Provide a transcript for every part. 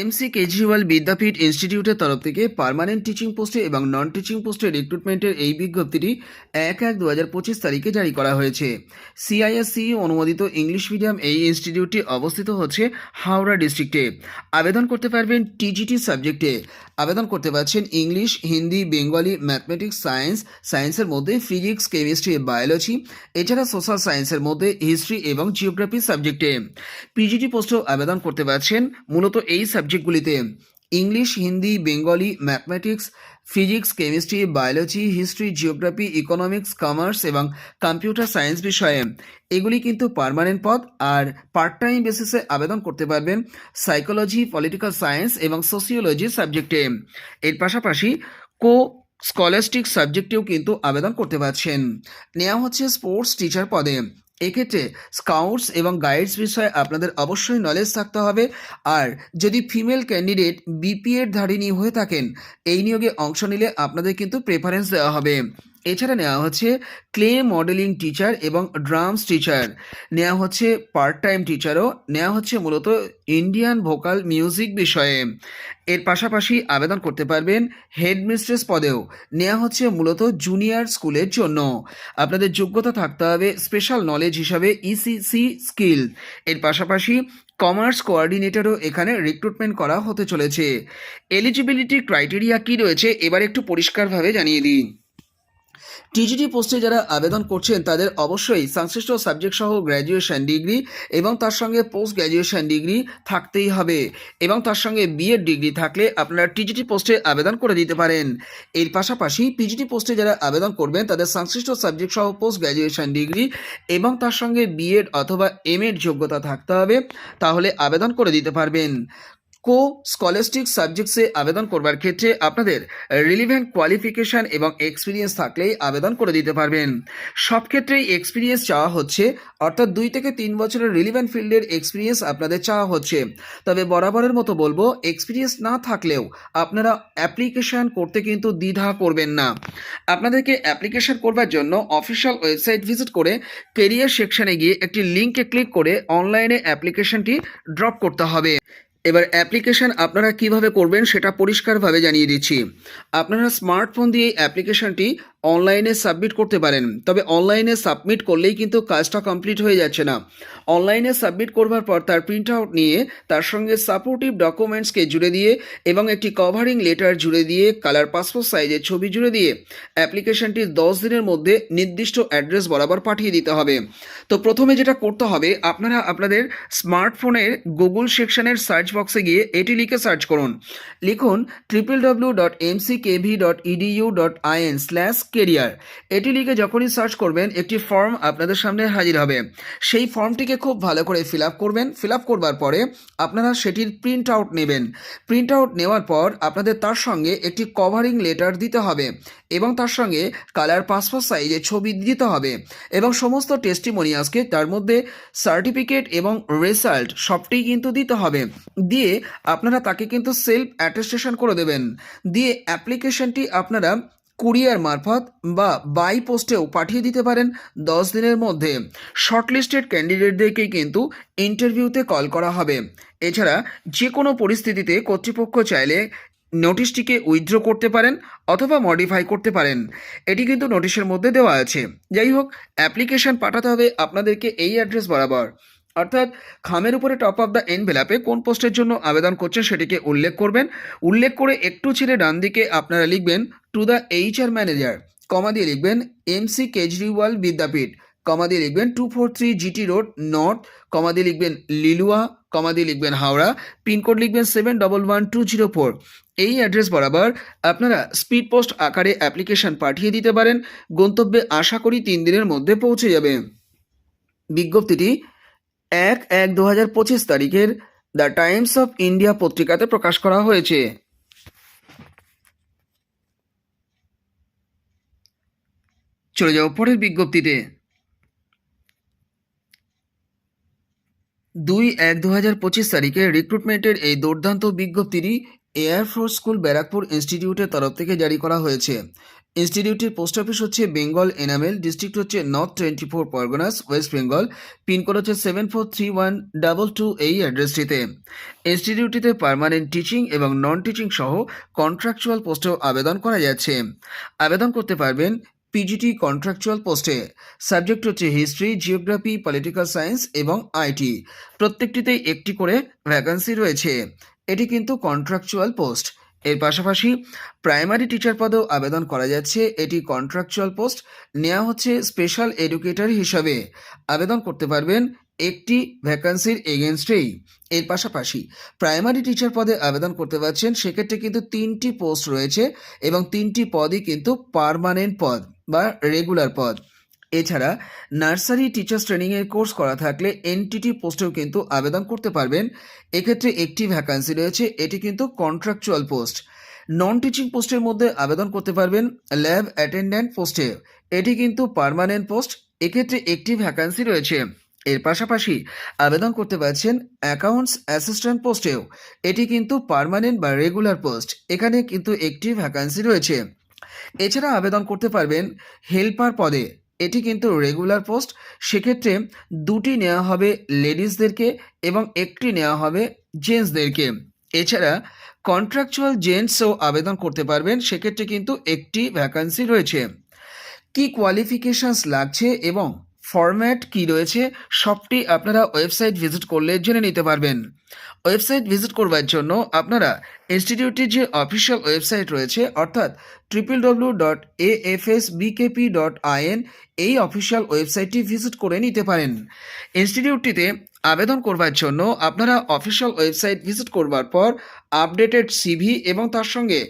MC Kejriwal বিদ্যাপীঠ ইনস্টিটিউটের তরফ থেকে পার্মানেন্ট টিচিং পোস্টে এবং নন টিচিং পোস্টে রিক্রুটমেন্টের এই বিজ্ঞপ্তিটি এক এক দু তারিখে জারি করা হয়েছে। সিআইএসসি অনুমোদিত ইংলিশ মিডিয়াম এই ইনস্টিটিউটটি অবস্থিত হচ্ছে হাওড়া ডিস্ট্রিক্টে। আবেদন করতে পারবেন টিজিটি সাবজেক্টে। আবেদন করতে পারছেন English, Hindi, Bengali, mathematics, science, সায়েন্সের মধ্যে, ফিজিক্স, কেমিস্ট্রি, বায়োলজি, এছাড়া সোশ্যাল সায়েন্সের মধ্যে, হিস্ট্রি এবং জিওগ্রাফি সাবজেক্টে। পিজিটি পোস্টেও আবেদন করতে পারছেন মূলত এই সাবজেক্টগুলিতে। English, Hindi, Bengali, mathematics, physics, chemistry, biology, history, geography, economics, commerce এবং কম্পিউটার সায়েন্স বিষয়ে। এগুলি কিন্তু পার্মানেন্ট পদ আর পার্ট টাইম বেসিসে আবেদন করতে পারবেন সাইকোলজি, পলিটিক্যাল সায়েন্স এবং সোসিওলজি সাবজেক্টে। এর পাশাপাশি কো স্কলাস্টিক সাবজেক্টেও কিন্তু আবেদন করতে পারছেন। নেওয়া হচ্ছে স্পোর্টস টিচার পদে। এক্ষেত্রে স্কাউটস এবং গাইডস বিষয়ে আপনাদের অবশ্যই নলেজ থাকতে হবে। আর যদি ফিমেল ক্যান্ডিডেট বিপিএড ধারিণী হয়ে থাকেন, এই নিয়োগে অংশ নিলে আপনাদের কিন্তু প্রেফারেন্স দেওয়া হবে। এছাড়া নেওয়া হচ্ছে ক্লে মডেলিং টিচার এবং ড্রামস টিচার নেওয়া হচ্ছে পার্ট টাইম টিচারও নেওয়া হচ্ছে মূলত ইন্ডিয়ান ভোকাল মিউজিক বিষয়ে। এর পাশাপাশি আবেদন করতে পারবেন হেডমিস্ট্রেস পদেও। নেওয়া হচ্ছে মূলত জুনিয়র স্কুলের জন্য। আপনাদের যোগ্যতা থাকতে হবে স্পেশাল নলেজ হিসাবে ইসিসি স্কিল এর পাশাপাশি কমার্স কোঅর্ডিনেটরও এখানে রিক্রুটমেন্ট করা হতে চলেছে। এলিজিবিলিটি ক্রাইটেরিয়া কি রয়েছে? এবার একটু পরিষ্কারভাবে জানিয়ে দিই। টিজিটি পোস্টে যারা আবেদন করছেন, তাদের অবশ্যই সংশ্লিষ্ট সাবজেক্ট সহ গ্র্যাজুয়েশন ডিগ্রি এবং তার সঙ্গে পোস্ট গ্র্যাজুয়েশন ডিগ্রি থাকতেই হবে এবং তার সঙ্গে বিএড ডিগ্রি থাকলে আপনারা টিজিটি পোস্টে আবেদন করে দিতে পারেন। এর পাশাপাশি পিজিটি পোস্টে যারা আবেদন করবেন, তাদের সংশ্লিষ্ট সাবজেক্ট সহ পোস্ট গ্র্যাজুয়েশন ডিগ্রি এবং তার সঙ্গে বিএড অথবা এমএড যোগ্যতা থাকতে হবে, তাহলে আবেদন করে দিতে পারবেন। কো স্কলাস্টিক সাবজেক্টসে আবেদন করবার ক্ষেত্রে আপনাদের রিলিভেন্ট কোয়ালিফিকেশান এবং এক্সপিরিয়েন্স থাকলেই আবেদন করে দিতে পারবেন। সব ক্ষেত্রেই এক্সপিরিয়েন্স চাওয়া হচ্ছে, অর্থাৎ দুই থেকে তিন বছরের রিলিভেন্ট ফিল্ডের এক্সপিরিয়েন্স আপনাদের চাওয়া হচ্ছে। তবে বরাবরের মতো বলব এক্সপিরিয়েন্স না থাকলেও আপনারা অ্যাপ্লিকেশান করতে কিন্তু দ্বিধা করবেন না। আপনাদেরকে অ্যাপ্লিকেশন করবার জন্য অফিসিয়াল ওয়েবসাইট ভিজিট করে কেরিয়ার সেকশানে গিয়ে একটি লিঙ্কে ক্লিক করে অনলাইনে অ্যাপ্লিকেশনটি ড্রপ করতে হবে। এবার অ্যাপ্লিকেশন আপনারা কীভাবে করবেন সেটা পরিষ্কারভাবে জানিয়ে দিচ্ছি। আপনারা স্মার্টফোন দিয়ে অ্যাপ্লিকেশনটি অনলাইনে সাবমিট করতে পারেন, তবে অনলাইনে সাবমিট করলেই কিন্তু কাজটা কমপ্লিট হয়ে যাচ্ছে না। অনলাইনে সাবমিট করবার পর তার প্রিন্ট আউট নিয়ে তার সঙ্গে সাপোর্টিভ ডকুমেন্টসকে জুড়ে দিয়ে এবং একটি কভারিং লেটার জুড়ে দিয়ে, কালার পাসপোর্ট সাইজের ছবি জুড়ে দিয়ে অ্যাপ্লিকেশনটি দশ দিনের মধ্যে নির্দিষ্ট অ্যাড্রেস বরাবর পাঠিয়ে দিতে হবে। তো প্রথমে যেটা করতে হবে, আপনারা আপনাদের স্মার্টফোনের গুগল সেকশনের সার্চ বক্সে গিয়ে এটি লিখে সার্চ করুন। লিখুন triple W dot M C K V dot E D U dot I N slash career এটি লিখে যখনই সার্চ করবেন, একটি ফর্ম আপনাদের সামনে হাজির হবে। সেই ফর্মটিকে খুব ভালো করে ফিল আপ করবেন। ফিল আপ করবার পরে আপনারা সেটির প্রিন্ট আউট নেবেন। প্রিন্ট আউট নেওয়ার পর আপনাদের তার সঙ্গে একটি কভারিং লেটার দিতে হবে এবং তার সঙ্গে কালার পাসপোর্ট সাইজে ছবি দিতে হবে এবং সমস্ত টেস্টিমোনিয়াসকে তার মধ্যে সার্টিফিকেট এবং রেজাল্ট সবটাই কিন্তু দিতে হবে। দিয়ে আপনারা তাকে কিন্তু সেলফ অ্যাটেস্টেশন করে দেবেন। দিয়ে অ্যাপ্লিকেশনটি আপনারা কুরিয়ার মারফত বা বাই পোস্টেও পাঠিয়ে দিতে পারেন দশ দিনের মধ্যে। শর্টলিস্টেড ক্যান্ডিডেটদেরকেই কিন্তু ইন্টারভিউতে কল করা হবে। এছাড়া যে কোনো পরিস্থিতিতে কর্তৃপক্ষ চাইলে নোটিশটিকে উইথড্র করতে পারেন অথবা মডিফাই করতে পারেন। এটি কিন্তু নোটিশের মধ্যে দেওয়া আছে। যাই হোক অ্যাপ্লিকেশন পাঠাতে হবে আপনাদেরকে এই অ্যাড্রেস বরাবর। অর্থাৎ খামের উপরে টপ অফ দ্য এনভেলাপে কোন পোস্টের জন্য আবেদন করছেন সেটিকে উল্লেখ করবেন। উল্লেখ করে একটু ছেড়ে ডান দিকে আপনারা লিখবেন to the H R manager comma দিয়ে লিখবেন M C Kejriwal Vidyapith comma দিয়ে লিখবেন two four three G T road north comma দিয়ে লিখবেন, লিলুয়া কমা দিয়ে লিখবেন, হাওড়া পিনকোড লিখবেন seven double one two zero four এই অ্যাড্রেস বরাবর আপনারা স্পিড পোস্ট আকারে অ্যাপ্লিকেশন পাঠিয়ে দিতে পারেন। গন্তব্যে আশা করি তিন দিনের মধ্যে পৌঁছে যাবে। বিজ্ঞপ্তিটি এক এক দু হাজার পঁচিশ তারিখের দ্য টাইমস অফ ইন্ডিয়া পত্রিকাতে প্রকাশ করা হয়েছে। চলে যাও পরের বিজ্ঞপ্তিতে। দুই এক দু হাজার পঁচিশ তারিখে রিক্রুটমেন্টের এই দুর্দান্ত বিজ্ঞপ্তিটি এয়ারফোর্স স্কুল ব্যারাকপুর ইনস্টিটিউটের তরফ থেকে জারি করা হয়েছে। ইনস্টিটিউটের পোস্ট অফিস হচ্ছে বেঙ্গল এনামেল, ডিস্ট্রিক্ট হচ্ছে north twenty four Parganas, west Bengal. Pincode হচ্ছে seven four three one double two এই অ্যাড্রেসটিতে। ইনস্টিটিউটটিতে পার্মানেন্ট টিচিং এবং নন টিচিং সহ কন্ট্রাকচুয়াল পোস্টেও আবেদন করা যাচ্ছে। আবেদন করতে পারবেন পিজিটি কন্ট্রাকচুয়াল পোস্টে। সাবজেক্ট হচ্ছে হিস্ট্রি, জিওগ্রাফি, পলিটিক্যাল সায়েন্স এবং আইটি প্রত্যেকটিতেই একটি করে ভ্যাকান্সি রয়েছে। এটি কিন্তু কন্ট্রাকচুয়াল পোস্ট। এর পাশাপাশি প্রাইমারি টিচার পদেও আবেদন করা যাচ্ছে। এটি কন্ট্রাকচুয়াল পোস্ট নেওয়া হচ্ছে স্পেশাল এডুকেটর হিসাবে। আবেদন করতে পারবেন একটি ভ্যাকান্সির এগেনস্টেই এর পাশাপাশি প্রাইমারি টিচার পদে আবেদন করতে পারছেন, সেক্ষেত্রে কিন্তু তিনটি পোস্ট রয়েছে এবং তিনটি পদই কিন্তু পার্মানেন্ট পদ বা রেগুলার পদ। এছাড়া নার্সারি টিচার্স ট্রেনিংয়ের কোর্স করা থাকলে এনটিটি পোস্টেও কিন্তু আবেদন করতে পারবেন। এক্ষেত্রে একটি ভ্যাকান্সি রয়েছে, এটি কিন্তু কন্ট্রাকচুয়াল পোস্ট নন টিচিং পোস্টের মধ্যে আবেদন করতে পারবেন ল্যাব অ্যাটেন্ড্যান্ট পোস্টে এটি কিন্তু পার্মানেন্ট পোস্ট এক্ষেত্রে একটি ভ্যাকান্সি রয়েছে। এর পাশাপাশি আবেদন করতে পারছেন অ্যাকাউন্টস অ্যাসিস্ট্যান্ট পোস্টেও এটি কিন্তু পার্মানেন্ট বা রেগুলার পোস্ট এখানে কিন্তু একটি ভ্যাকান্সি রয়েছে। এছাড়া আবেদন করতে পারবেন হেল্পার পদে। এটি কিন্তু রেগুলার পোস্ট সেক্ষেত্রে দুটি নেওয়া হবে লেডিসদেরকে এবং একটি নেওয়া হবে জেন্টসদেরকে এছাড়া কন্ট্রাকচুয়াল জেন্টসও আবেদন করতে পারবেন, সেক্ষেত্রে কিন্তু একটি ভ্যাকান্সি রয়েছে। কি কোয়ালিফিকেশানস লাগছে এবং ফরম্যাট কি রয়েছে সবটি আপনারা ওয়েবসাইট ভিজিট করলে জেনে নিতে পারবেন। ওয়েবসাইট ভিজিট করবার জন্য আপনারা ইনস্টিটিউটের যে অফিসিয়াল ওয়েবসাইট রয়েছে, অর্থাৎ triple W dot A F S B K P dot I N এই অফিসিয়াল ওয়েবসাইটটি ভিজিট করে নিতে পারেন। ইনস্টিটিউটটিতে আবেদন করবার জন্য আপনারা অফিসিয়াল ওয়েবসাইট ভিজিট করবার পর আপডেটেড সিভি এবং তার সঙ্গে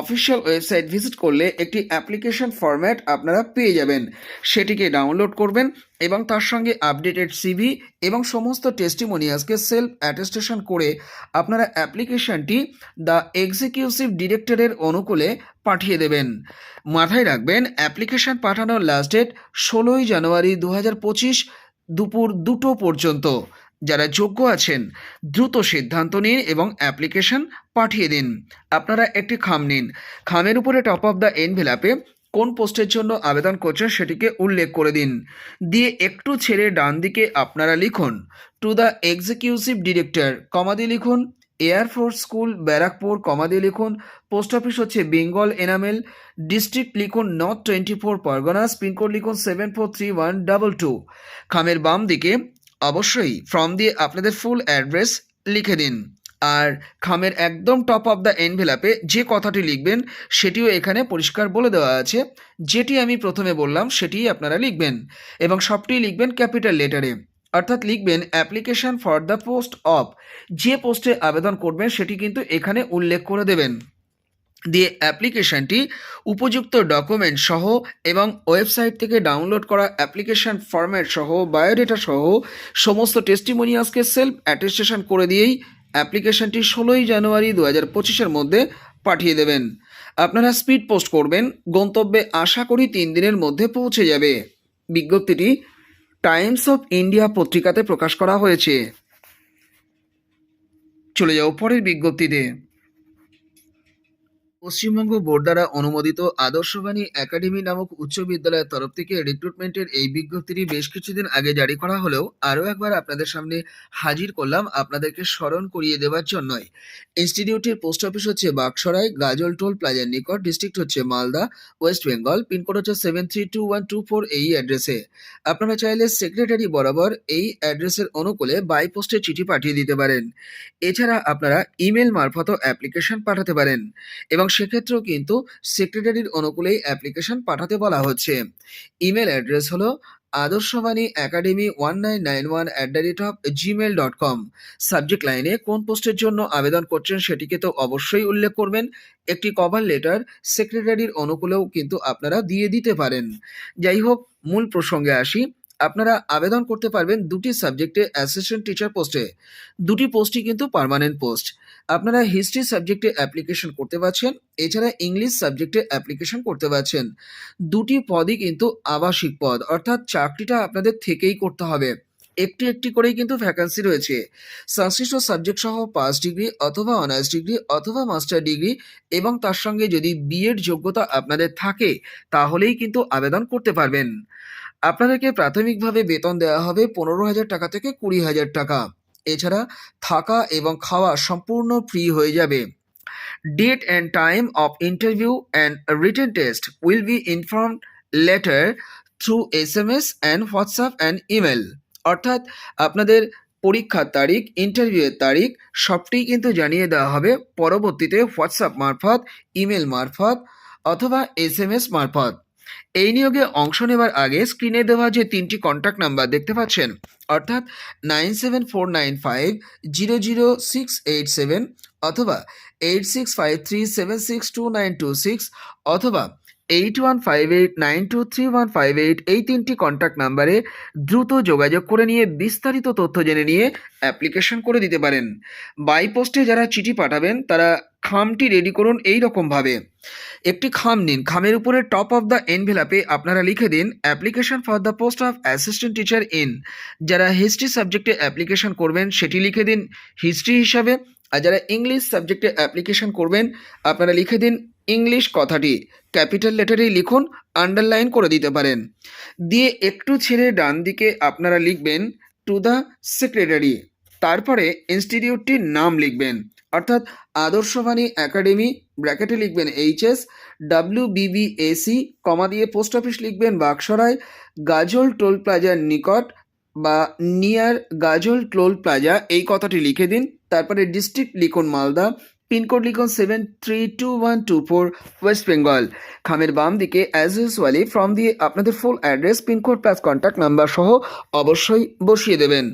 অফিসিয়াল ওয়েবসাইট ভিজিট করলে একটি অ্যাপ্লিকেশন ফরম্যাট আপনারা পেয়ে যাবেন। সেটিকে ডাউনলোড করবেন এবং তার সঙ্গে আপডেটেড সিভি এবং সমস্ত টেস্টিমোনিয়াসকে সেলফ অ্যাটেস্টেশন করে আপনারা অ্যাপ্লিকেশনটি দ্য এক্সিকিউটিভ ডিরেক্টরের অনুকূলে পাঠিয়ে দেবেন। মাথায় রাখবেন অ্যাপ্লিকেশন পাঠানোর লাস্ট ডেট ষোলোই জানুয়ারি দু দুপুর দুটো পর্যন্ত। যারা যোগ্য আছেন, দ্রুত সিদ্ধান্ত নিন এবং অ্যাপ্লিকেশন পাঠিয়ে দিন। আপনারা একটি খাম নিন। খামের উপরে টপ অফ দ্য এনভেলাপে কোন পোস্টের জন্য আবেদন করছেন সেটিকে উল্লেখ করে দিন। দিয়ে একটু ছেড়ে ডান দিকে আপনারা লিখুন to the executive director comma কমাদি লিখুন air force school Barrackpore comma কমাদি লিখুন পোস্ট অফিস হচ্ছে বেঙ্গল এনামেল ডিস্ট্রিক্ট লিখুন north twenty four Parganas pincode লিখুন seven four three one double two খামের বাম দিকে অবশ্যই ফর্ম দিয়ে আপনাদের ফুল অ্যাড্রেস লিখে দিন। আর খামের একদম টপ অফ দ্য এনভেলাপে যে কথাটি লিখবেন, সেটিও এখানে পরিষ্কার বলে দেওয়া আছে। যেটি আমি প্রথমে বললাম, সেটিই আপনারা লিখবেন। এবং সবটি লিখবেন ক্যাপিটাল লেটারে অর্থাৎ লিখবেন application for the post of যে পোস্টে আবেদন করবেন, সেটি কিন্তু এখানে উল্লেখ করে দেবেন। দিয়ে অ্যাপ্লিকেশনটি উপযুক্ত ডকুমেন্ট সহ এবং ওয়েবসাইট থেকে ডাউনলোড করা অ্যাপ্লিকেশন ফরম্যাট সহ, বায়োডেটা সহ সমস্ত টেস্টিমোনিয়াসকে সেলফ অ্যাটেস্টেশন করে দিয়েই অ্যাপ্লিকেশনটি ষোলোই জানুয়ারি দু হাজার পঁচিশের মধ্যে পাঠিয়ে দেবেন। আপনারা স্পিড পোস্ট করবেন, গন্তব্যে আশা করি তিন দিনের মধ্যে পৌঁছে যাবে। বিজ্ঞপ্তিটি টাইমস অফ ইন্ডিয়া পত্রিকাতে প্রকাশ করা হয়েছে। চলে যাও পরের বিজ্ঞপ্তিতে। পশ্চিমবঙ্গ বোর্ড দ্বারা অনুমোদিত আদর্শবাণী একাডেমি নামক উচ্চ বিদ্যালয়ের তরফ থেকে রিক্রুটমেন্টের এই বিজ্ঞপ্তিটি বেশ কিছুদিন আগে জারি করা হলেও আরও একবার আপনাদের সামনে হাজির করলাম আপনাদেরকে স্মরণ করিয়ে দেওয়ার জন্যই। ইনস্টিটিউটের পোস্ট অফিস হচ্ছে বাগসরাই গাজল টোল প্লাজার নিকট ডিস্ট্রিক্ট হচ্ছে মালদা ওয়েস্ট বেঙ্গল পিনকোড হচ্ছে seven three two one two four এই অ্যাড্রেসে আপনারা চাইলে সেক্রেটারি বরাবর এই অ্যাড্রেসের অনুকূলে বাই পোস্টে চিঠি পাঠিয়ে দিতে পারেন। এছাড়া আপনারা ইমেল মারফতও অ্যাপ্লিকেশন পাঠাতে পারেন। এবং সেক্ষেত্রেও কিন্তু সেক্রেটারির অনুকূলেই অ্যাপ্লিকেশন পাঠাতে বলা হচ্ছে। ইমেল অ্যাড্রেস হলো Adarshabani academy one nine nine one at the rate of Gmail dot com subject লাইনে কোন পোস্টের জন্য আবেদন করছেন সেটিকে তো অবশ্যই উল্লেখ করবেন। একটি কভার লেটার সেক্রেটারির অনুকূলেও কিন্তু আপনারা দিয়ে দিতে পারেন। যাই হোক, মূল প্রসঙ্গে আসি। আপনারা আবেদন করতে পারবেন দুটি সাবজেক্টে অ্যাসিস্ট্যান্ট টিচার পোস্টে দুটি পোস্টই কিন্তু পার্মানেন্ট পোস্ট আপনারা হিস্ট্রি সাবজেক্টে অ্যাপ্লিকেশন করতে পারছেন, এছাড়া ইংলিশ সাবজেক্টে অ্যাপ্লিকেশন করতে পারছেন। দুটি পদই কিন্তু আবাসিক পদ, অর্থাৎ চাকরিটা আপনাদের থেকেই করতে হবে। একটি একটি করেই কিন্তু ভ্যাকান্সি রয়েছে। সংশ্লিষ্ট সাবজেক্ট সহ পাস ডিগ্রি অথবা অনার্স ডিগ্রি অথবা মাস্টার ডিগ্রি এবং তার সঙ্গে যদি বিএড যোগ্যতা আপনাদের থাকে, তাহলেই কিন্তু আবেদন করতে পারবেন। আপনাদেরকে প্রাথমিকভাবে বেতন দেওয়া হবে পনেরো হাজার টাকা থেকে কুড়ি হাজার টাকা। এছাড়া থাকা এবং খাওয়া সম্পূর্ণ ফ্রি হয়ে যাবে। Date and time of interview and interview test will be inform letter through S M S and WhatsApp and email অর্থাৎ আপনাদের পরীক্ষার তারিখ ইন্টারভিউয়ের তারিখ সবটিই কিন্তু জানিয়ে দেওয়া হবে পরবর্তীতে হোয়াটসঅ্যাপ মারফত ইমেল মারফত অথবা এস এম এস মারফত। এই নিয়োগে অংশ নেওয়ার আগে স্ক্রিনে দেওয়া যে তিনটি কন্ট্যাক্ট নাম্বার দেখতে পাচ্ছেন, অর্থাৎ nine seven four nine five zero zero six eight seven অথবা eight six five three seven six two nine two six অথবা eight one five eight nine two three one five eight এই তিনটি contact নাম্বারে দ্রুত যোগাযোগ করে নিয়ে বিস্তারিত তথ্য জেনে নিয়ে অ্যাপ্লিকেশন করে দিতে পারেন। বাই পোস্টে যারা চিঠি পাঠাবেন, তারা খামটি রেডি করুন এই রকমভাবে একটি খাম নিন, খামের উপরে টপ অফ দ্য এনভেলাপে আপনারা লিখে দিন application for the post of assistant teacher in যারা হিস্ট্রি সাবজেক্টে অ্যাপ্লিকেশন করবেন, সেটি লিখে দিন হিস্ট্রি হিসাবে। আর যারা ইংলিশ সাবজেক্টে অ্যাপ্লিকেশন করবেন, আপনারা লিখে দিন ইংলিশ কথাটি। ক্যাপিটাল লেটারেই লিখুন আন্ডারলাইন করে দিতে পারেন। দিয়ে একটু ছেড়ে ডান দিকে আপনারা লিখবেন টু দ্য সেক্রেটারি তারপরে ইনস্টিটিউটটির নাম লিখবেন। অর্থাৎ আদর্শবাণী একাডেমি ব্র্যাকেটে লিখবেন এইচএস ডাব্লিউ বিবিএসি কমা দিয়ে পোস্ট অফিস লিখবেন বাক্সরায়, গাজল টোল প্লাজার নিকট বা নিয়ার গাজল টোল প্লাজা এই কথাটি লিখে দিন। তারপরে ডিস্ট্রিক্ট লিখুন মালদা, পিনকোড লিখুন seven three two one two four west Bengal খামের বাম দিকে অ্যাজ ইউজুয়ালি ফর্ম দিয়ে আপনাদের full address pincode plus contact number সহ অবশ্যই বসিয়ে দেবেন।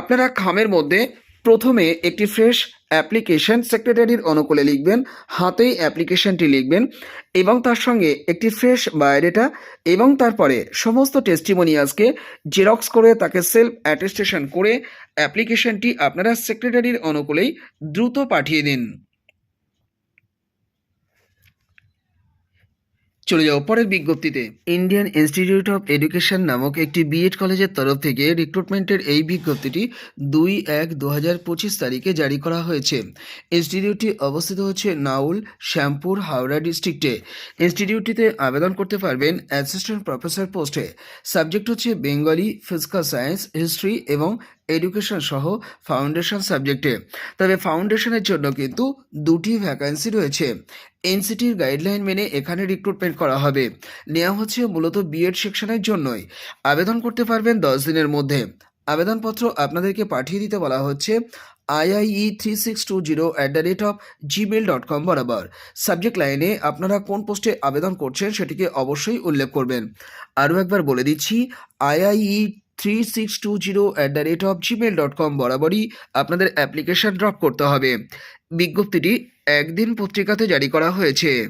আপনারা খামের মধ্যে প্রথমে একটি ফ্রেশ অ্যাপ্লিকেশন সেক্রেটারির অনুকূলে লিখবেন, হাতেই অ্যাপ্লিকেশনটি লিখবেন এবং তার সঙ্গে একটি ফ্রেশ বায়োডেটা এবং তারপরে সমস্ত টেস্টিমোনিয়ালসকে জেরক্স করে তাকে সেলফ অ্যাটেস্টেশন করে অ্যাপ্লিকেশনটি আপনারা সেক্রেটারির অনুকূলেই দ্রুত পাঠিয়ে দিন। চলে যাও পরের বিজ্ঞপ্তিতে। ইন্ডিয়ান ইনস্টিটিউট অফ এডুকেশন নামক একটি বিএড কলেজের তরফ থেকে রিক্রুটমেন্টের এই বিজ্ঞপ্তিটি দুই এক দু হাজার পঁচিশ তারিখে জারি করা হয়েছে। ইনস্টিটিউটটি অবস্থিত হচ্ছে নাউল, শ্যামপুর, হাওড়া ডিস্ট্রিক্টে। ইনস্টিটিউটটিতে আবেদন করতে পারবেন অ্যাসিস্ট্যান্ট প্রফেসর পোস্টে সাবজেক্ট হচ্ছে বেঙ্গলি ফিজিক্যাল সায়েন্স হিস্ট্রি এবং এডুকেশন সহ ফাউন্ডেশন সাবজেক্টে তবে ফাউন্ডেশনের জন্য কিন্তু দুটি ভ্যাকান্সি রয়েছে। এনসিটির গাইডলাইন মেনে এখানে রিক্রুটমেন্ট করা হবে। নেওয়া হচ্ছে মূলত বিএড সেকশনের জন্যই। আবেদন করতে পারবেন দশ দিনের মধ্যে। আবেদনপত্র আপনাদেরকে পাঠিয়ে দিতে বলা হচ্ছে I I E three six two zero at the rate of Gmail dot com বরাবর। সাবজেক্ট লাইনে আপনারা কোন পোস্টে আবেদন করছেন সেটিকে অবশ্যই উল্লেখ করবেন। আরও একবার বলে দিচ্ছি IIE three six two zero at rate of Gmail dot com বরাবরই আপনাদের অ্যাপ্লিকেশান ড্রপ করতে হবে। বিজ্ঞপ্তিটি একদিন পত্রিকাতে জারি করা হয়েছে।